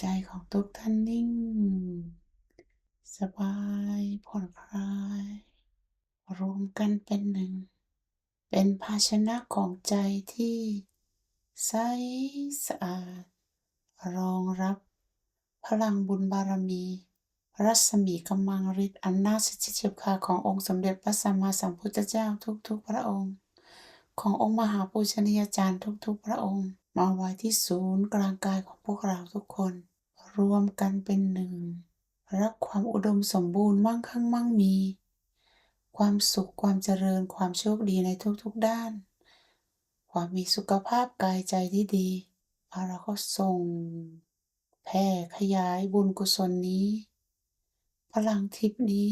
ใจของทุกท่านนิ่ง สบายผ่อนคลาย รวมกันเป็นหนึ่ง เป็นภาชนะของใจที่ใสสะอาด รองรับพลังบุญบารมี รัศมีกำลังฤทธิ์อันน่าสิทธิเฉียบขาดขององค์สมเด็จพระสัมมาสัมพุทธเจ้าทุกๆพระองค์ ขององค์มหาปูชนียาจารย์ทุกๆพระองค์ มาไว้ที่ศูนย์กลางกายของพวกเราทุกคน รวมกันเป็นหนึ่ง รักความอุดมสมบูรณ์มั่งคั่งมั่งมี ความสุขความเจริญความโชคดีในทุกๆด้าน ความมีสุขภาพกายใจที่ดีแล้วเราก็ส่งแผ่ขยายบุญกุศลนี้ พลังทิพนี้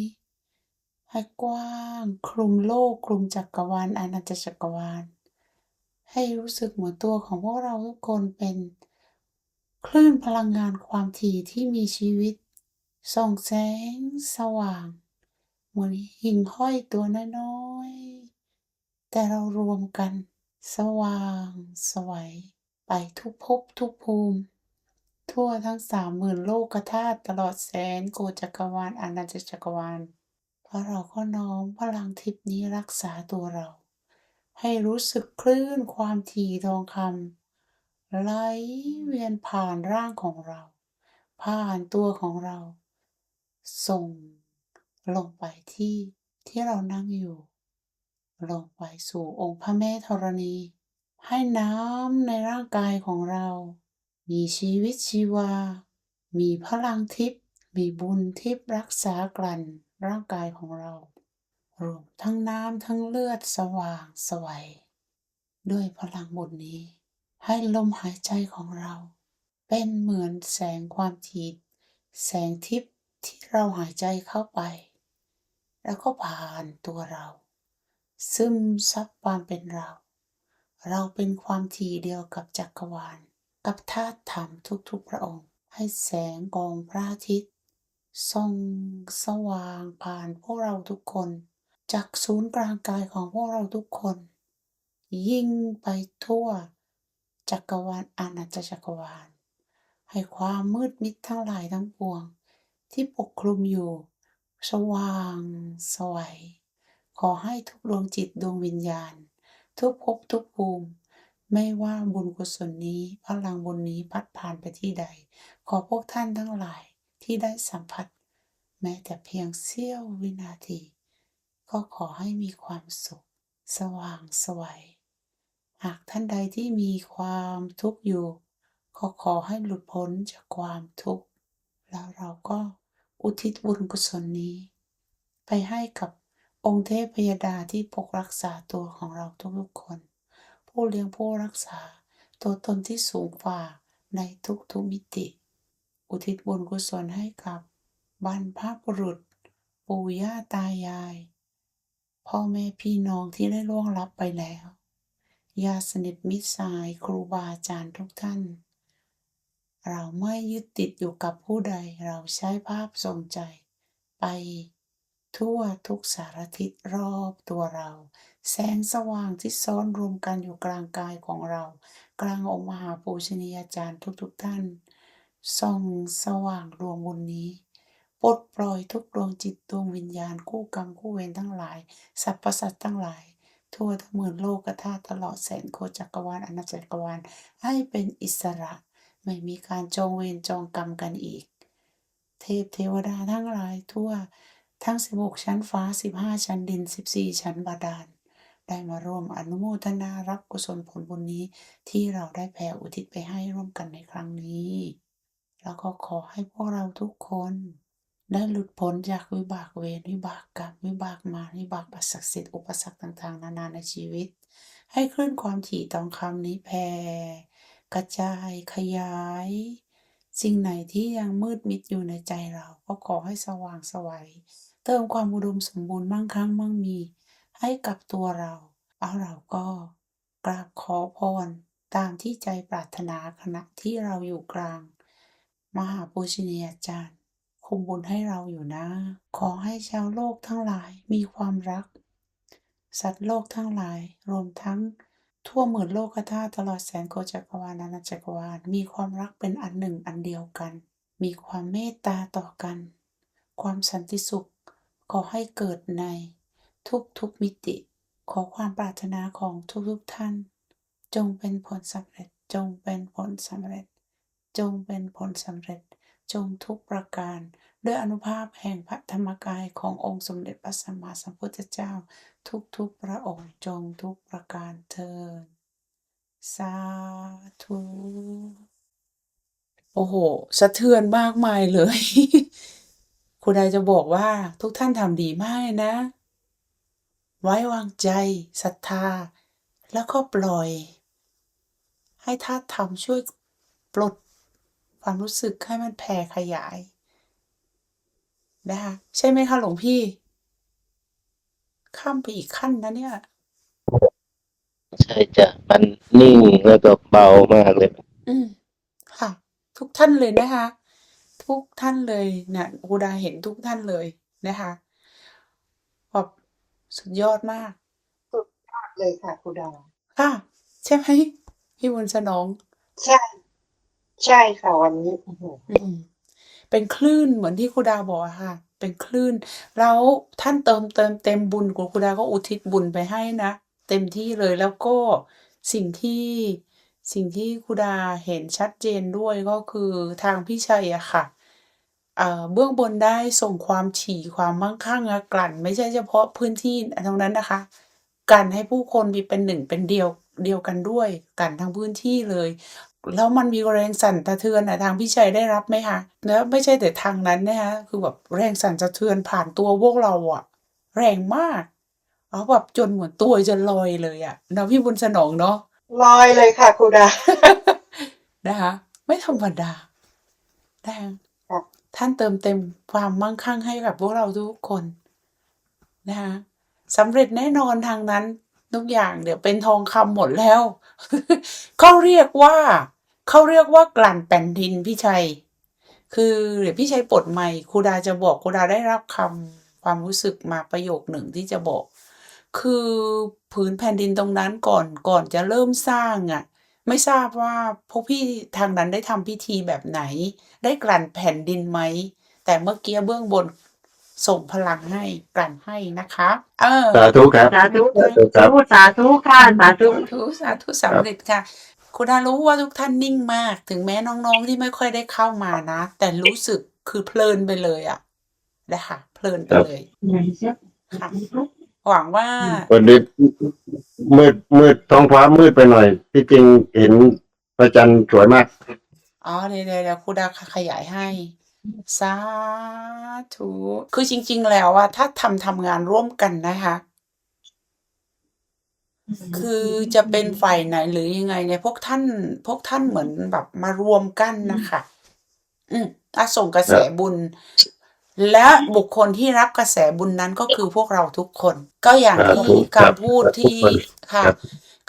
ให้กว้างคลุมโลกคลุมจักรวาลอาณาจักรวาล ให้รู้สึกเหมือนตัวของพวกเราทุกคนเป็นคลื่นพลังงานความถี่ที่มีชีวิต ส่องแสงสว่าง เหมือนหิ่งห้อยตัวน้อยๆ แต่เรารวมกัน สว่างสวัยไปทุกภพทุกภูมิ ทั่วทั้งสามหมื่นโลกธาตุตลอดแสนโกจักรวาลอาณาจักรวาล เพราะเราก็น้อมพลังทิพนี้รักษาตัวเรา ให้รู้สึกคลื่นความถี่ทองคำไหลเวียนผ่านร่างของเรา ผ่านตัวของเรา ส่งลงไปที่ที่เรานั่งอยู่ ลงไปสู่องค์พระแม่ธรณี ให้น้ำในร่างกายของเรา มีชีวิตชีวา มีพลังทิพย์มีบุญทิพย์รักษากลั่นร่างกายของเรา รวมทั้งน้ำทั้งเลือดสว่างสวัย ด้วยพลังบุญนี้ ให้ลมหายใจของเรา เป็นเหมือนแสงความถี่แสงทิพย์ที่เราหายใจเข้าไป แล้วก็ผ่านตัวเรา ซึมซับความเป็นเรา เราเป็นความถี่เดียวกับจักรวาล กับธาตุธรรมทุกๆพระองค์ ให้แสงของพระอาทิตย์ส่องสว่างผ่านพวกเราทุกคน จากศูนย์กลางกายของพวกเราทุกคน ยิ่งไปทั่ว จักรวาลอาณาจักรวาล ให้ความมืดมิดทั้งหลายทั้งปวง ที่ปกคลุมอยู่ สว่างสวัย ขอให้ทุกดวงจิตดวงวิญญาณ ทุกภพทุกภูมิไม่ว่าบุญกุศลนี้พลังบุญนี้พัดผ่านไปที่ใด ขอพวกท่านทั้งหลายที่ได้สัมผัส แม้แต่เพียงเสี้ยววินาที ก็ขอให้มีความสุข สว่างไสวัย หากท่านใดที่มีความทุกข์อยู่ ก็ขอให้หลุดพ้นจากความทุกข์ แล้วเราก็อุทิศบุญกุศลนี้ ไปให้กับองค์เทพยดาที่ปกรักษาตัวของเราทุกๆคน ผู้เลี้ยงผู้รักษาตัวตนที่สูงกว่าในทุกๆมิติ อุทิศบุญกุศลให้กับ บรรพบุรุษ ปู่ย่าตายาย พ่อแม่พี่น้องที่ได้ล่วงลับไปแล้วญาติสนิทมิตรสายครูบาอาจารย์ทุกท่าน เราไม่ยึดติดอยู่กับผู้ใดเราใช้ภาพทรงใจ ไปทั่วทุกสารทิศรอบตัวเรา แสงสว่างที่ซ้อนรวมกันอยู่กลางกายของเรา กลางองค์มหาปูชนียาจารย์ทุกๆท่านส่องสว่างดวงบุญนี้ ปลดปล่อยทุกดวงจิตดวงวิญญาณคู่กรรมคู่เวรทั้งหลายสรรพสัตว์ทั้งหลาย ทั่วทั้งหมื่นโลกธาตุตลอดแสนโคจักรวาลอาณาจักรวาลให้เป็นอิสระ ไม่มีการจองเวรจองกรรมกันอีก เทพเทวดาทั้งหลายทั่วทั้ง 16 ชั้นฟ้า 15 ชั้นดิน 14 ชั้นบาดาล ได้มาร่วมอนุโมทนารับกุศลผลบุญนี้ที่เราได้แผ่อุทิศไปให้ร่วมกันในครั้งนี้ แล้วก็ขอให้พวกเราทุกคน ได้หลุดพ้นจากวิบากเวรวิบากกรรมวิบากมารวิบากปัสสักสิทธิ์อุปสรรคต่างๆ นานาในชีวิต ให้คลื่นความถี่ทองคำนี้แผ่กระจายขยาย สิ่งไหนที่ยังมืดมิดอยู่ในใจเราก็ขอให้สว่างสวัย เติมความอุดมสมบูรณ์มั่งคั่งมั่งมี ให้กับตัวเราแล้วเราก็กราบขอพรตามที่ใจปรารถนาขณะที่เราอยู่กลาง มหาปูชนียาจารย์ มบุญให้เราอยู่นะ ขอให้ชาวโลกทั้งหลายมีความรัก สัตว์โลกทั้งหลาย รวมทั้งทั่วหมื่นโลกธาตุตลอดแสนโกจักรวาลนานาจักรวาล มีความรักเป็นอันหนึ่งอันเดียวกัน มีความเมตตาต่อกัน ความสันติสุข ขอให้เกิดในทุกทุกมิติ ขอความปรารถนาของทุกทุกท่าน จงเป็นผลสำเร็จ จงเป็นผลสำเร็จ จงเป็นผลสำเร็จ จงทุกประการ ด้วยอนุภาพแห่งพระธรรมกายขององค์สมเด็จพระสัมมาสัมพุทธเจ้า ทุกๆพระองค์จงทุกประการเทินสาธุโอ้โห สะเทือนมากมายเลย คุณนายจะบอกว่าทุกท่านทำดีมากนะ ไว้วางใจศรัทธา แล้วก็ปล่อย ให้ธาตุธรรมช่วยปลด ความรู้สึกให้มันแผ่ขยายนะคะใช่ไหมคะหลวงพี่ ข้ามไปอีกขั้นนะเนี่ย ใช่จ้ะมันนิ่งแล้วก็เบามากเลย อืมค่ะ ทุกท่านเลยนะคะ ทุกท่านเลยเนี่ยครูดาเห็นทุกท่านเลยนะคะแบบสุดยอดมากเลยค่ะครูดาค่ะ ใช่ไหมพี่บุญสนอง ใช่ ใช่ค่ะวันนี้อื้อหือ อืม เป็นคลื่นเหมือนที่ครูดาบอกอะค่ะ เป็นคลื่น แล้วท่านเติม เติมเต็มบุญของครูดาก็อุทิศบุญไปให้นะ เต็มที่เลย แล้วก็สิ่งที่ สิ่งที่ครูดาเห็นชัดเจนด้วยก็คือทางพี่ชัยอะค่ะ เอ่อ เบื้องบนได้ส่งความถี่ความมั่งคั่งอะกลั่น ไม่ใช่เฉพาะพื้นที่ตรงนั้นนะคะ กลั่นให้ผู้คนมีเป็นหนึ่งเป็นเดียว เดียวกันด้วย กลั่นทั้งพื้นที่เลย แล้วมันมีแรงสั่นสะเทือนอะทางพี่ชัยได้รับไหมคะแล้วไม่ใช่แต่ทางนั้นนะคะคือแบบแรงสั่นสะเทือนผ่านตัวพวกเราอะแรงมากเอาแบบจนเหมือนตัวจะลอยเลยอะเนาะพี่บุญสนองเนาะลอยเลยค่ะครูดานะคะ ไม่ธรรมดานะคะค่ะท่านเติมเต็มความมั่งคั่งให้กับพวกเราทุกคนนะคะสำเร็จแน่นอนทางนั้น ทุกอย่างเดี๋ยวเป็นทองคำหมดแล้วเขาเรียกว่าเขาเรียกว่ากลั่นแผ่นดินพี่ชัย คือเดี๋ยวพี่ชัยปลดใหม่ครูดาจะบอกครูดาได้รับคำความรู้สึกมาประโยคหนึ่งที่จะบอก คือผืนแผ่นดินตรงนั้นก่อนก่อนจะเริ่มสร้างอะไม่ทราบว่าพวกพี่ทางนั้นได้ทำพิธีแบบไหน ได้กลั่นแผ่นดินไหม แต่เมื่อกี้เบื้องบน ส่งพลังให้กลั่นให้นะคะ เออ สาธุครับ สาธุสาธุครับ สาธุค่ะสาธุ สาธุสาธุสำเร็จค่ะ คุณอารู้ว่าทุกท่านนิ่งมาก ถึงแม้น้องๆที่ไม่ค่อยได้เข้ามานะ แต่รู้สึกคือเพลินไปเลยอะนะคะเพลินไปเลยค่ะหวังว่า วันนี้มืดมืดท้องฟ้ามืดไปหน่อย ที่จริงเห็นพระจันทร์สวยมาก อ๋อเดี๋ยวเดี๋ยวเดี๋ยวครูดาขยายให้ สาธุคือจริง ๆ แล้วอะถ้าทำทำงานร่วมกันนะคะคือจะเป็นฝ่ายไหนหรือยังไงเนี่ย พวกท่าน พวกท่านเหมือนแบบมารวมกันนะคะอืม อะส่งกระแสบุญ และบุคคลที่รับกระแสบุญนั้นก็คือพวกเราทุกคน ก็อย่างครับที่ครับคำพูดที่ทุกคนค่ะครับ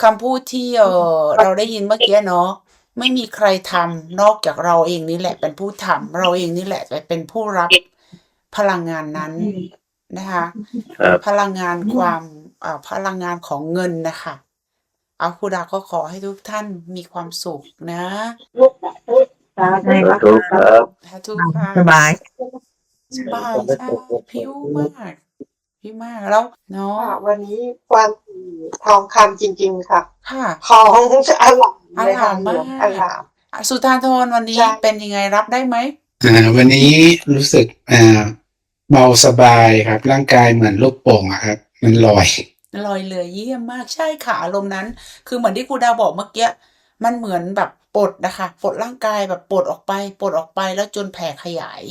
คำพูดที่ เออเราได้ยินเมื่อกี้เนาะ ไม่มีใครทำนอกจากเราเองนี่แหละ เป็นผู้ทำเราเองนี่แหละจะเป็นผู้รับพลังงานนั้นนะคะครับพลังงานความอ่าพลังงานของเงินนะคะเอาครูดาก็ขอให้ทุกท่านมีความสุขนะสาสาธุครับสาธุค่ะสบายสบายใช่ผิวมาก ผิวมากแล้วเนาะค่ะวันนี้ความถี่ทองคำจริง ๆ ค่ะ ค่ะของอลามเลยค่ะอลามมากหลวงอลาม อะสุธาโทนวันนี้ใช่ เป็นยังไงรับได้ไหมอ่าวันนี้รู้สึกอ่าเบาสบายครับ ร่างกายเหมือนลูกโป่งอะครับ มันลอย ลอยเลยเยี่ยมมากใช่ค่ะอารมณ์นั้น คือเหมือนที่ครูดาบอกเมื่อกี้มันเหมือนแบบปลดนะคะปลดร่างกายแบบปลดออกไปปลดออกไปแล้วจนแผ่ขยาย